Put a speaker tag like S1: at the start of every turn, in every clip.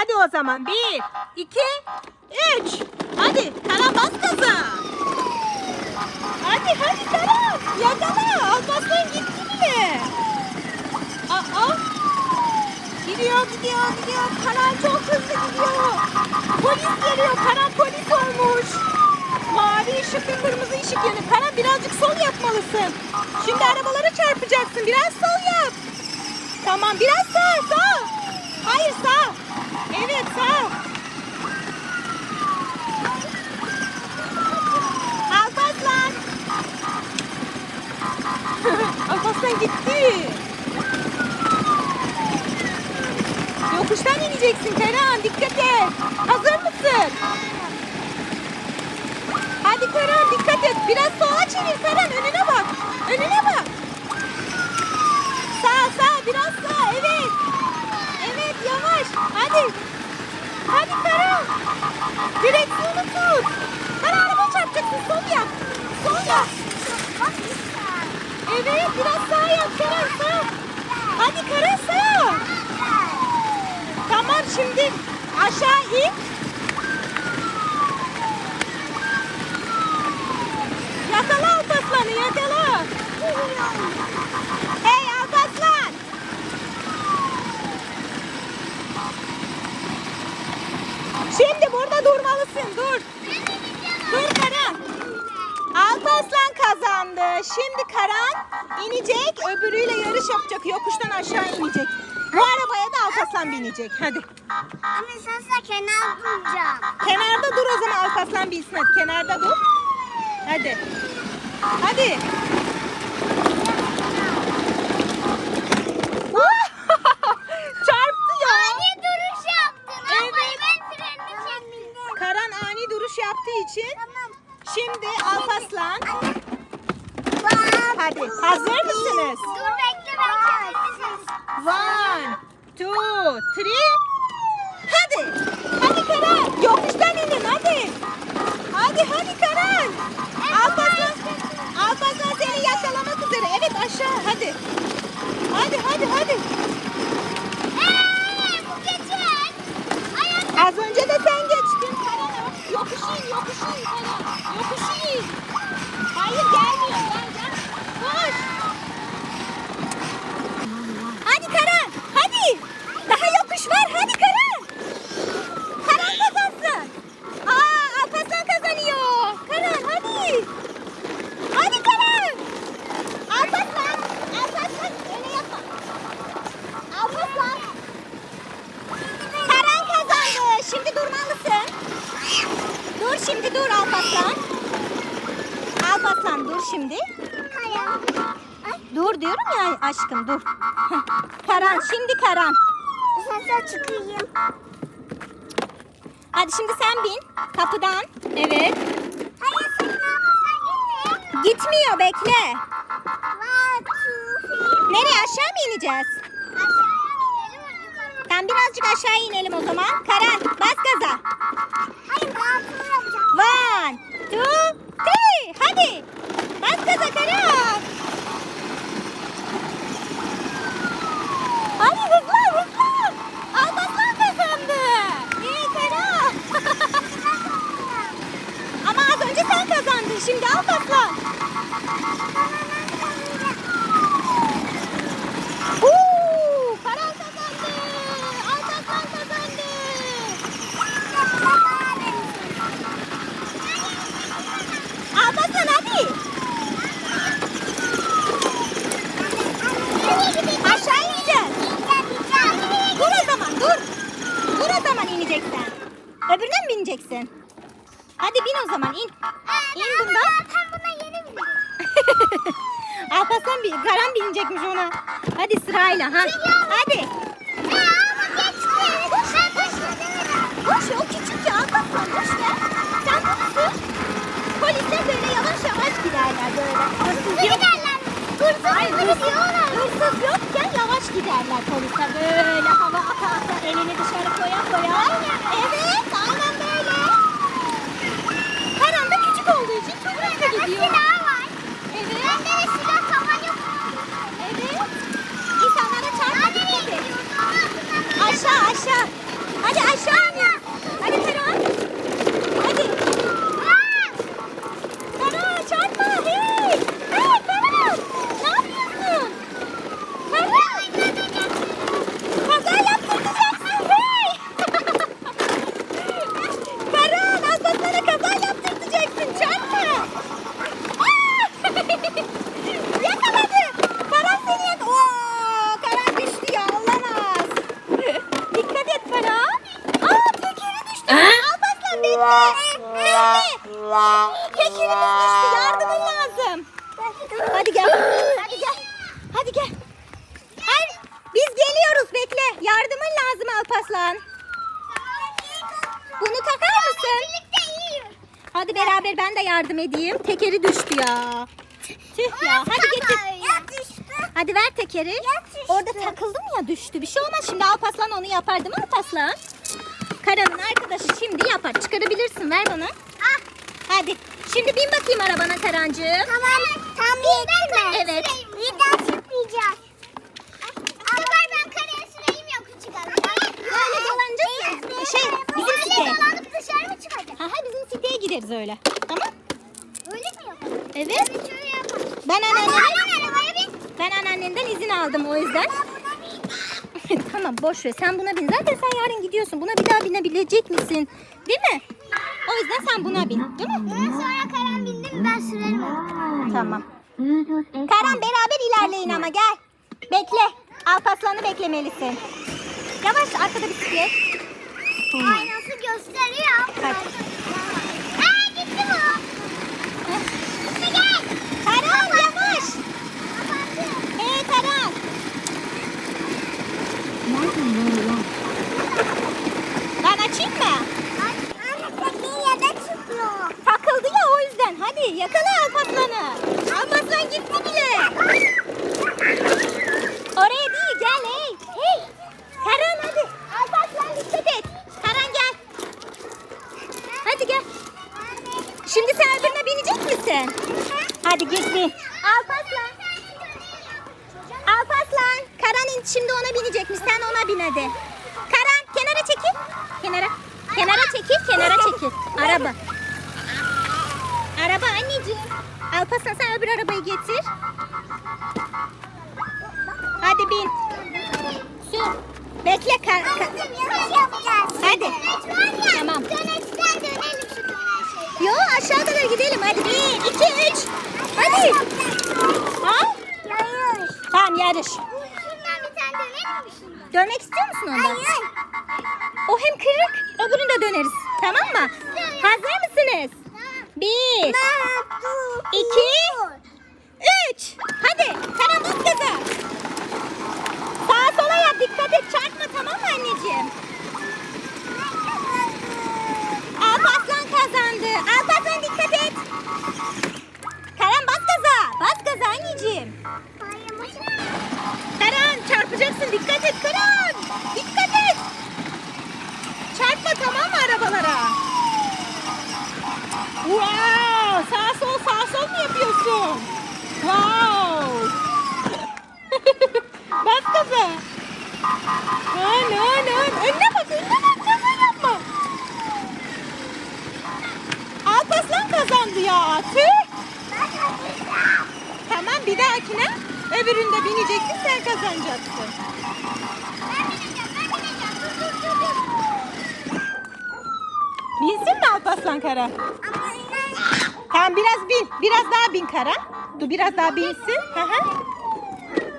S1: Hadi o zaman. Bir, iki, üç. Hadi Karan bas gaza. Hadi hadi Karan. Yakala. Alparslan gitti bile. Aa. Gidiyor gidiyor gidiyor. Karan çok hızlı gidiyor. Polis geliyor. Karan polis olmuş. Mavi ışık kırmızı ışık yanıyor. Karan birazcık sol yapmalısın. Şimdi arabalara çarpacaksın. Biraz sol yap. Tamam biraz sağ sağ. Hayır sağ. Evet sağ. Alparslan. Alparslan gitti. Yokuştan ineceksin Karan. Dikkat et. Hazır mısın? Hadi Karan dikkat et. Biraz sola çevir Karan. Önüne bak. Önüne bak. Sağ sağ biraz sağ. Evet. Evet yavaş. Hadi. Hadi Karan. Direksiyonu tut. Karan araba çarpacaksın. Sol yap. Sol yap. Evet biraz sağ yap Karan sağ. Hadi Karan sağ. Tamam şimdi aşağı in. Yakala Alparslan'ı yakala. Hey Alparslan. Şimdi burada durmalısın dur. Dur Karan. Alparslan kazandı. Şimdi Karan inecek öbürüyle yarış yapacak. Yokuştan aşağı inecek. Bu arabaya da Alparslan binecek. Hadi.
S2: Ama sen kenar bulacağım.
S1: Kenarda dur o zaman Alparslan bilsin hadi. Kenarda dur. Hadi. Hadi. Çarptı ya.
S2: Ani duruş yaptın.
S1: Evet.
S2: Ama ben frenini çektim.
S1: Karan ani duruş yaptığı için
S2: Tamam.
S1: şimdi Alparslan.
S2: Bak.
S1: Hadi hazır mısınız?
S2: Dur bekle ben
S1: One, two, three. Hadi. Hadi Karan. Yokuştan inin hadi. Hadi hadi Karan. Alparslan. Alparslan seni yakalamak üzere. Evet aşağı hadi. Hadi hadi hadi.
S2: Eee bu geçer. Ayak
S1: Az önce de sen geçtin Karan. Karan. Yokuş in. Hayır gelmiyor. Gel gel. Koş. Hadi Karan. Hadi. Daha yokuş var. Hadi Karan. Karan kazansın. Aa Alparslan kazanıyor. Karan hadi. Hadi Karan. Alparslan. Alparslan. Öyle yapma. Alparslan. Karan kazandı. Şimdi durmalısın. Dur şimdi dur Alparslan. Alparslan dur şimdi.
S2: Kayan.
S1: Dur diyorum ya aşkım dur. Heh. Karan şimdi Karan.
S2: Sen çıkayım.
S1: Hadi şimdi sen bin kapıdan. Evet.
S2: Hayır sen? Gitme.
S1: Gitmiyor bekle. Nereye aşağı mı ineceğiz?
S2: Aşağıya.
S1: Tamam birazcık aşağı inelim o zaman. Karan bas gaza.
S2: Hayır ben.
S1: One, two, three. Hadi. Bas gaza Karan. Hadi hızlı hızlı. Alparslan kazandı. İyi Karan. Ama az önce sen kazandın. Şimdi Alparslan. Uuu, Karan kazandı. Alparslan kazandı. Alparslan hadi. Aşağı ineceğiz. Dur o zaman dur. Dur o zaman ineceksin. Öbürüne mi bineceksin? Hadi bin o zaman in. İn bundan.
S2: Ben buna yeni bindim.
S1: Alparslan bir Karan binecekmiş ona. Hadi sırayla ha. Hadi.
S2: Ya ama geçti. Ben başladım.
S1: Boş ver o küçük ya Alparslan boş ver. Sen bunu Polisler böyle yavaş yavaş giderler böyle. Hırsız
S2: Ne
S1: yok.
S2: giderler? Hırsız
S1: Hayır,
S2: hırsız
S1: hırsız,
S2: diyorlar.
S1: hırsız yokken yavaş giderler polisler. Böyle hava ata ata elini dışarı koya koya. Evet aynen böyle. Karan da küçük olduğu için çok hızlı
S2: Burada
S1: gidiyor.
S2: silah var.
S1: Evet.
S2: Bende de silah tavan yok.
S1: Evet. İnsanlara çarpma
S2: Hadi
S1: dikkat et.
S2: gidiyoruz.
S1: Aşağı aşağı. Hadi aşağı. yerimiz düştü. Yardımın lazım. Hadi gel. Hadi gel. Hadi gel. Ay, biz geliyoruz bekle. Yardımın lazım Alpaslan. Bunu takar mısın?
S2: Birlikte yiyoruz.
S1: Hadi beraber ben de yardım edeyim. Tekeri düştü ya. Tüh ya. Hadi getir.
S2: Ya düştü.
S1: Hadi ver tekeri. Orada takıldım ya düştü. Bir şey olmaz. Şimdi Alpaslan onu yapar değil mi Alpaslan? Karan'ın arkadaşı şimdi yapar. Çıkarabilirsin. Ver bana.
S2: Ah.
S1: Hadi. Şimdi bin bakayım arabana Karancığım.
S2: Tamam. Tam yetti mi?
S1: Evet.
S2: Birden çıkmayacağız. Sefer ben kareye süreyim yok çıkalım.
S1: Böyle dolanacağız. Şey bizim
S2: Böyle
S1: site.
S2: dolanıp çıkacağız?
S1: Aha bizim siteye gideriz öyle. Tamam.
S2: Öyle mi yapalım?
S1: Evet.
S2: Evet şöyle yapalım.
S1: Ben
S2: arabaya bin.
S1: ben anneannenden izin aldım o yüzden. tamam boş ver. Sen buna bin. Zaten sen yarın gidiyorsun. Buna bir daha binebilecek misin? Değil mi? O yüzden sen buna bin. Değil mi?
S2: Sonra Karan bindi mi ben sürerim onu.
S1: Tamam. Karan beraber ilerleyin ama gel. Bekle. Alpaslan'ı beklemelisin. Yavaş arkada bisiklet.
S2: Aynası gösteriyor.
S1: Hadi.
S2: Aa gitti bu. Gitti gel.
S1: Karan yavaş. Hey Karan. Ben açayım mı? Takıldı ya o yüzden. Hadi yakala Alpaslan'ı. Alpaslan gitti bile. Kar. kar-
S2: yapacağız.
S1: Hadi. Tamam.
S2: Döneçten dönelim şu döneç şeyden.
S1: Yo aşağı kadar gidelim. Hadi bir, iki, üç. Hadi. Ha?
S2: Yarış.
S1: Tamam yarış.
S2: Şundan bir tane dönelim mi şundan?
S1: Dönmek istiyor musun ondan?
S2: Hayır.
S1: O hem kırık, öbürünü de döneriz. Tamam mı? Hazır mısınız? Bir, İki. üç. Hadi. Karan bas gaza. Sağa sola yap. Dikkat et. Çarpma tamam mı anneciğim? Alparslan kazandı. Alparslan dikkat et. Karan bas gaza. Bas gaza anneciğim. Karan çarpacaksın. Dikkat et Karan. Dikkat et. Çarpma tamam mı arabalara? Wow! Sağ sol sağ sol mu yapıyorsun? Wow! Bas gaza. Ön ön ön. Önüne bak önüne bak gaza yapma. Alparslan kazandı ya. Tüh. Tamam bir dahakine öbüründe bineceksin sen kazanacaksın. Binsin mi Alparslan Kara? Tamam biraz bin. Biraz daha bin Kara. Dur biraz daha binsin. Hı hı.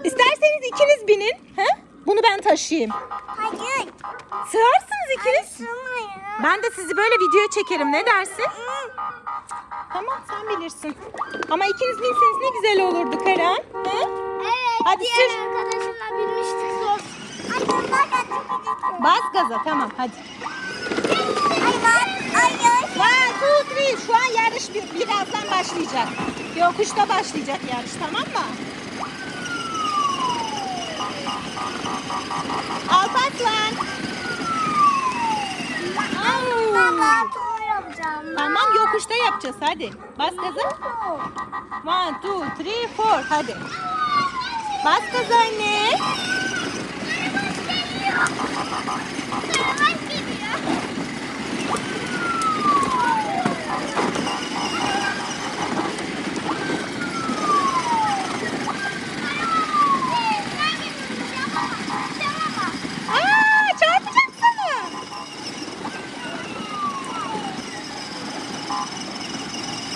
S1: İsterseniz ikiniz binin. Hı? Bunu ben taşıyayım.
S2: Hayır.
S1: Sığarsınız ikiniz. Ben de sizi böyle video çekerim. Ne dersin? Tamam sen bilirsin. Ama ikiniz binseniz ne güzel olurdu Karan. Hı? Hadi
S2: diğer
S1: sür.
S2: arkadaşımla binmiştik zor. Ay bunlar da çok.
S1: Bas gaza tamam hadi.
S2: Ay var. Hayır.
S1: One, two, three. Şu an yarış bir, birazdan başlayacak. Yokuşta başlayacak yarış tamam mı? Alparslan. Au.
S2: Baba tur yapacağım.
S1: Tamam yokuşta yapacağız hadi. Bas gaza. One, two, three, four. Hadi. Bas gaza anne.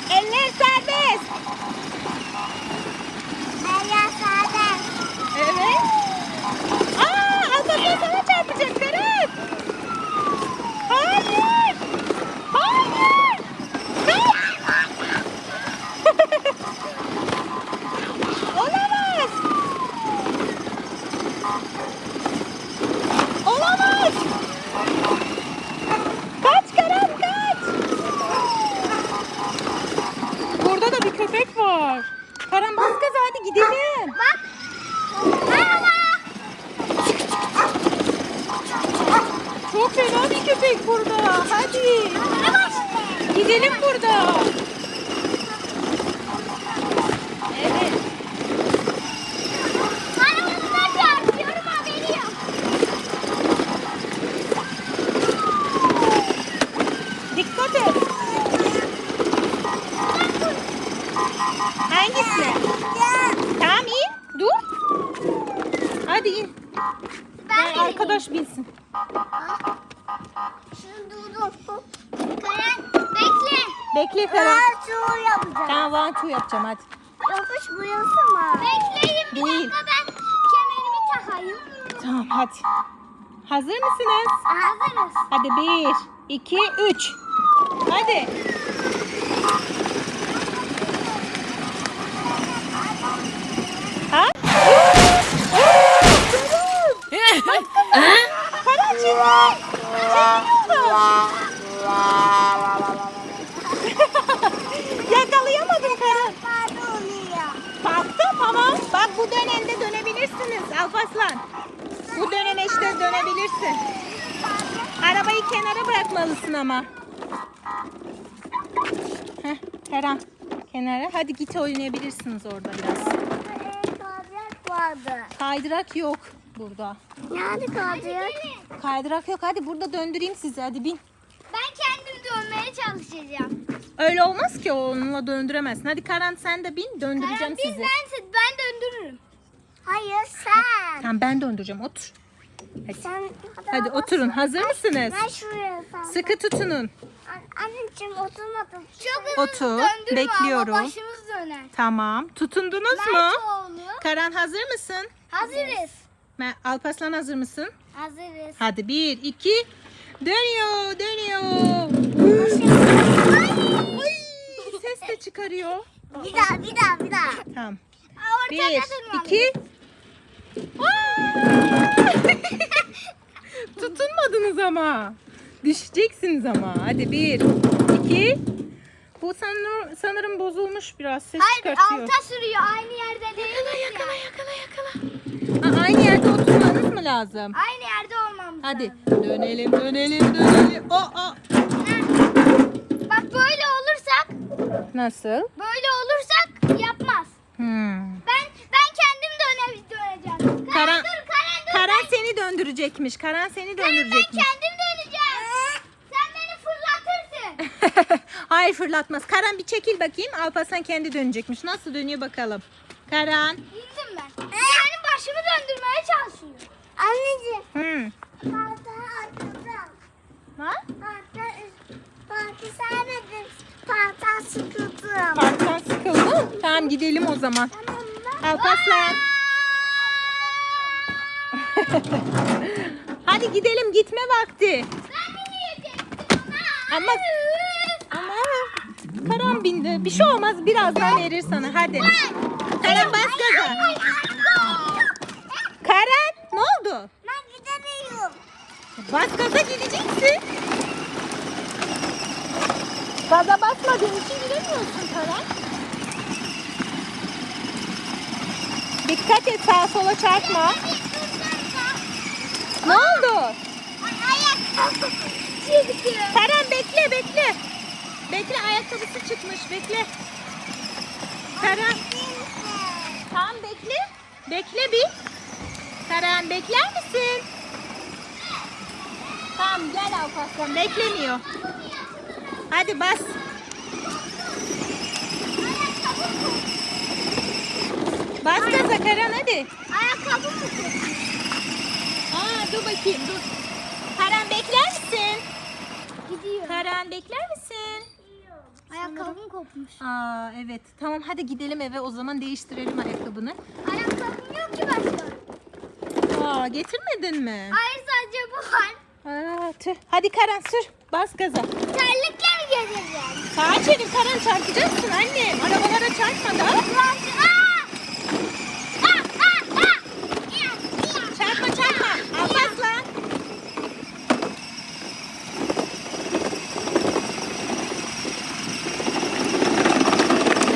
S1: Eller serbest.
S2: Thank you
S1: so much. Fena bir köpek burada. Hadi. Gidelim burada. Evet.
S2: Bana bunlar çarpıyorum haberi yok.
S1: Dikkat et. Hangisine? Tamam in. Dur. Hadi in.
S2: Ben
S1: Ben arkadaş bilsin.
S2: Şunu durdum. Karen bekle.
S1: Bekle Ferhan.
S2: Ben şu yapacağım.
S1: Tamam one two yapacağım hadi.
S2: Yapış burası mı? Bekleyin bir
S1: Değil.
S2: dakika ben kemerimi takayım.
S1: Tamam hadi. Hazır mısınız?
S2: Hazırız.
S1: Hadi bir, iki, üç. Hadi. Ha? Para çevir. Yakalayamadım Karan.
S2: Nerede oluyor?
S1: Baktı tamam. Bak bu dönemde Alparslan. Bu dönemeçte dönebilirsin. Arabayı kenara bırakmalısın ama. Heh, Kerem kenara. Hadi git oynayabilirsiniz orada biraz.
S2: Kaydırak vardı.
S1: Kaydırak yok burada.
S2: Nerede kaydırak?
S1: Kaydırak yok. Hadi burada döndüreyim sizi. Hadi bin.
S2: Ben kendim dönmeye çalışacağım.
S1: Öyle olmaz ki onunla döndüremezsin. Hadi Karan sen de bin. Döndüreceğim
S2: Karen,
S1: sizi.
S2: Ben, ben döndürürüm. Hayır sen.
S1: Tamam ben döndüreceğim. Otur. Hadi.
S2: Sen
S1: Hadi oturun. Hazır mısınız?
S2: Ben şuraya sen.
S1: Sıkı tutunun.
S2: An- Anneciğim oturmadım. Çok
S1: Otur,
S2: döndürme
S1: bekliyorum.
S2: ama başımız döner.
S1: Tamam. Tutundunuz mu?
S2: Mertoğlu.
S1: Karan hazır mısın?
S2: Hazırız.
S1: Me- Alparslan hazır mısın?
S2: Hazırız.
S1: Hadi bir, iki. Dönüyor, dönüyor. Ay, ses de çıkarıyor.
S2: Bir daha bir daha bir daha.
S1: Tamam. Bir, iki. Tutunmadınız ama. Düşeceksiniz ama. Hadi bir, iki. Bu sanırım, sanırım bozulmuş biraz. Ses
S2: Hayır
S1: çıkartıyor.
S2: alta sürüyor aynı yerde değil.
S1: Yakala, yakala, yakala. Aa, aynı yerde oturmanız mı lazım?
S2: Aynı yerde olmamız
S1: Hadi
S2: lazım.
S1: dönelim, dönelim, dönelim. O, o.
S2: Bak böyle olursak
S1: Nasıl?
S2: böyle olursak yapmaz.
S1: Hmm. Döndürecekmiş. Karan seni
S2: Karen, ben
S1: döndürecekmiş.
S2: kendim döneceğim. Sen beni fırlatırsın.
S1: Hayır fırlatmaz. Karan bir çekil bakayım. Alparslan kendi dönecekmiş. Nasıl dönüyor bakalım. Karan.
S2: İndim ben. Benim başımı döndürmeye çalışıyor. Anneciğim.
S1: Hmm.
S2: Parta arkada.
S1: Ha?
S2: Parta sevmedim. Parta sıkıldım.
S1: Sıkıldı. Tamam gidelim o zaman.
S2: Tamam?
S1: Alparslan. Hadi gidelim gitme vakti.
S2: Ben binecektim ama.
S1: Ama ama Karan bindi. Bir şey olmaz. Birazdan verir sana. Hadi. Karan bas gaza. Karan ne oldu?
S2: Ben gidemiyorum.
S1: Bas gaza gideceksin. Gaza basmadığın için gidemiyorsun Karan. Dikkat et sağa sola çarpma. Ne oldu?
S2: Çıktı.
S1: Karan bekle bekle. Bekle ayakkabısı çıkmış bekle. Karan tamam bekle. Bekle bir. Karan bekler misin? Tamam gel Alparslan beklemiyor. Hadi bas. Bas gaza Karan hadi.
S2: Ayakkabı mı
S1: dur bakayım dur. Karan bekler misin?
S2: Gidiyor.
S1: Karan bekler misin?
S2: Ayakkabım kopmuş.
S1: Aa evet. Tamam hadi gidelim eve o zaman değiştirelim ayakkabını.
S2: Ayakkabım yok ki başka.
S1: Aa getirmedin mi?
S2: Hayır sadece bu var.
S1: Aa tüh. Hadi Karan sür. Bas gaza.
S2: Terlikle mi gezeceğim?
S1: Sağa çevir Karan çarpacaksın annem. Arabalara çarpma da.
S2: Aa, aa, aa! Ya, ya.
S1: Çarpma çarpma. Alparslan.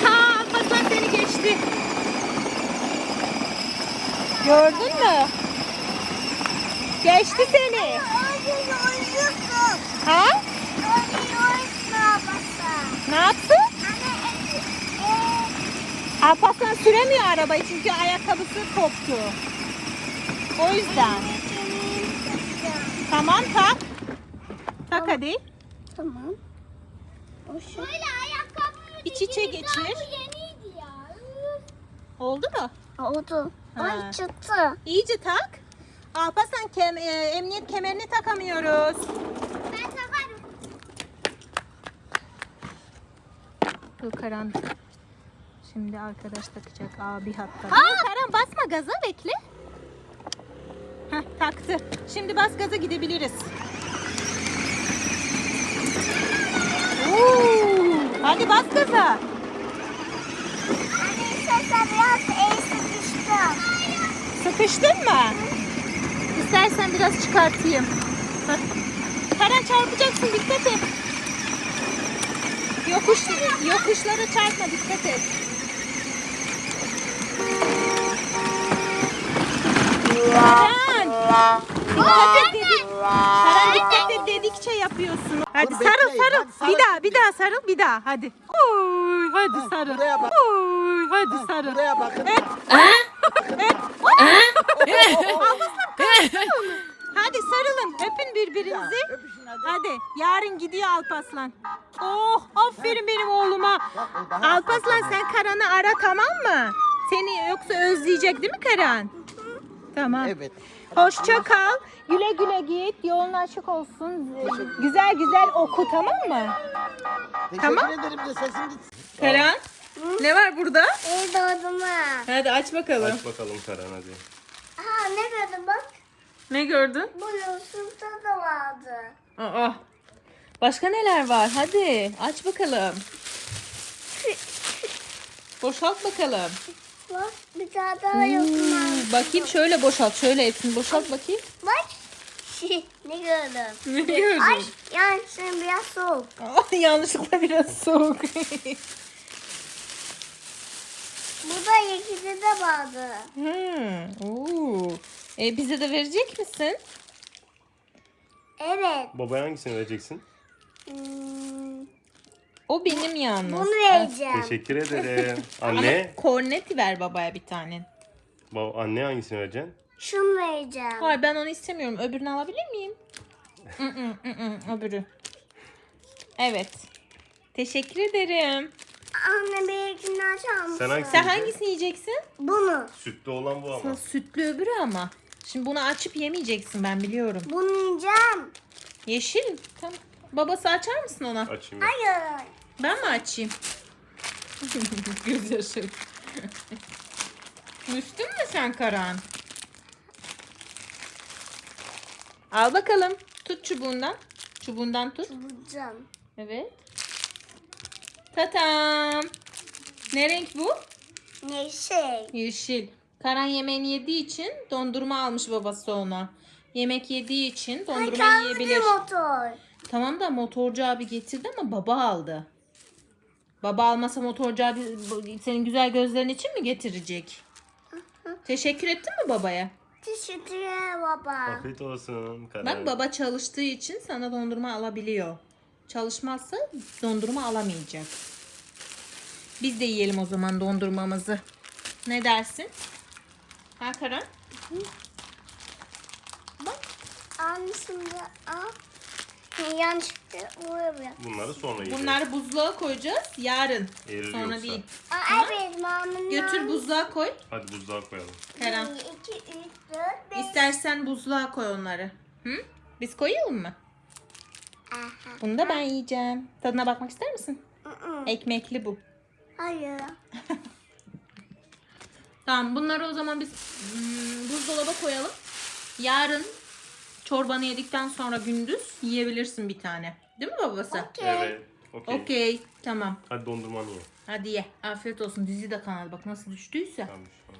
S1: Ha Alparslan seni geçti. Gördün mü? Geçti seni.
S2: Ay, Öyle oynuyorsun.
S1: Ha?
S2: Oynuyorsun babası.
S1: Ne yaptı?
S2: Anne, e,
S1: Alparslan süremiyor arabayı çünkü ayakkabısı koptu. O yüzden. Tamam tak. Tak hadi.
S2: Tamam. O Şöyle ayakkabımı
S1: İç içe geçir.
S2: Bu yeniydi ya.
S1: Oldu mu?
S2: Oldu.
S1: Ha.
S2: Ay çıktı.
S1: İyice tak. Alparslan kem, e, emniyet kemerini takamıyoruz.
S2: Ben takarım.
S1: Dur Karan. Şimdi arkadaş takacak abi hatta. Aa! Karan basma gaza bekle. Heh, taktı. Şimdi bas gaza gidebiliriz. Oo, hadi bas gaza. Sıkıştın mı? İstersen biraz çıkartayım. Bak. Karan çarpacaksın dikkat et. Yokuş, yokuşlara çarpma dikkat et. Karan! Dikkat et dedik. Karan dikkat et dedikçe yapıyorsun. Hadi
S3: Dur,
S1: sarıl
S3: bekleyin.
S1: sarıl.
S3: Hadi sarıl
S1: Bir daha
S3: şimdi.
S1: bir daha sarıl bir daha hadi. Oy hadi sarıl.
S3: buraya bak.
S1: Oy hadi sarıl.
S3: Buraya bakın.
S1: Evet. Evet. Alparslan kalksın onu. Hadi sarılın. Öpün birbirinizi.
S3: Ya, öpüşün hadi.
S1: Hadi. Yarın gidiyor Alpaslan. Oh aferin benim oğluma. Alpaslan sen Karan'ı ara tamam mı? Seni yoksa özleyecek değil mi Karan? Tamam.
S3: Evet.
S1: Hoşça kal. Güle güle git. Yolun açık olsun. Güzel güzel oku tamam mı?
S3: Teşekkür
S1: Tamam.
S3: ederim de sesin gitsin.
S1: Karan. Ne var burada?
S2: El doğdum ha.
S1: Hadi aç bakalım.
S4: Aç bakalım Karan hadi.
S2: Aha ne gördün bak.
S1: Ne gördün?
S2: Bunun sırtı da vardı.
S1: Aa. Başka neler var? Hadi aç bakalım. Boşalt bakalım.
S2: Bak bir tane daha.
S1: Hmm, bakayım şöyle boşalt. Şöyle hepsini boşalt bakayım.
S2: Bak. ne gördüm?
S1: Ne gördün?
S2: Ay yani şimdi biraz soğuk.
S1: Aa, yanlışlıkla biraz soğuk.
S2: Burada ikisi de vardı.
S1: hmm. Oo. E, bize de verecek misin?
S2: Evet.
S4: Babaya hangisini vereceksin?
S2: Hmm,
S1: O benim yalnız.
S2: bunu vereceğim.
S4: Teşekkür ederim. Anne?
S1: Korneti ver babaya bir tane.
S4: Ba- anne hangisini vereceksin?
S2: Şunu vereceğim.
S1: Hayır ben onu istemiyorum. Öbürünü alabilir miyim? Mm-mm, mm-mm, Öbürü. Evet. Teşekkür ederim.
S2: Anne benimkini açar mısın?
S4: Sen hangisini
S1: Sen
S4: yiyeceksin?
S1: hangisini yiyeceksin?
S2: Bunu.
S4: Sütlü olan bu ama.
S1: Sana sütlü öbürü ama. Şimdi bunu açıp yemeyeceksin ben biliyorum.
S2: Bunu yiyeceğim.
S1: Yeşil. Tamam. Babası açar mısın ona?
S4: Açayım. ben.
S2: Hayır.
S1: Ben mi açayım? Göz yaşı. Düştün mü sen Karan? Al bakalım. Tut çubuğundan. Çubuğundan tut.
S2: Bulacağım.
S1: Evet. Tatam. Ne renk bu?
S2: Neyse.
S1: Yeşil. Karan yemeğini yediği için dondurma almış babası ona. Yemek yediği için dondurma yiyebilir.
S2: motor.
S1: Tamam da motorcu abi getirdi ama baba aldı. Baba almasa motorcu abi senin güzel gözlerin için mi getirecek? Teşekkür ettin mi babaya?
S2: Teşekkür ederim baba.
S4: Afiyet olsun Karan.
S1: Bak baba çalıştığı için sana dondurma alabiliyor. Çalışmazsa dondurma alamayacak. Biz de yiyelim o zaman dondurmamızı. Ne dersin? Ha Karan?
S2: Anne şimdi al. Yanlışlıkla vuruyor.
S4: Bunları sonra yiyeceğiz.
S1: Bunları buzluğa koyacağız yarın.
S4: Erir
S1: Sonra
S4: yoksa.
S1: değil.
S2: Aa, evet mamın.
S1: Götür buzluğa koy.
S4: Hadi buzluğa koyalım.
S1: Karan.
S2: 1, 2, 3, 4, 5.
S1: İstersen buzluğa koy onları. Hı? Biz koyalım mı?
S2: Aha.
S1: Bunu da ben yiyeceğim. Tadına bakmak ister misin? Ekmekli bu.
S2: Hayır.
S1: Tamam bunları o zaman biz hmm, buzdolaba koyalım. Yarın çorbanı yedikten sonra gündüz yiyebilirsin bir tane. Değil mi babası?
S2: Okey.
S4: Evet. Okey.
S1: Okey. Tamam.
S4: Hadi dondurmanı ye.
S1: Hadi ye. Afiyet olsun. Dizi de kanadı. Bak nasıl düştüyse.
S4: Tamam. an.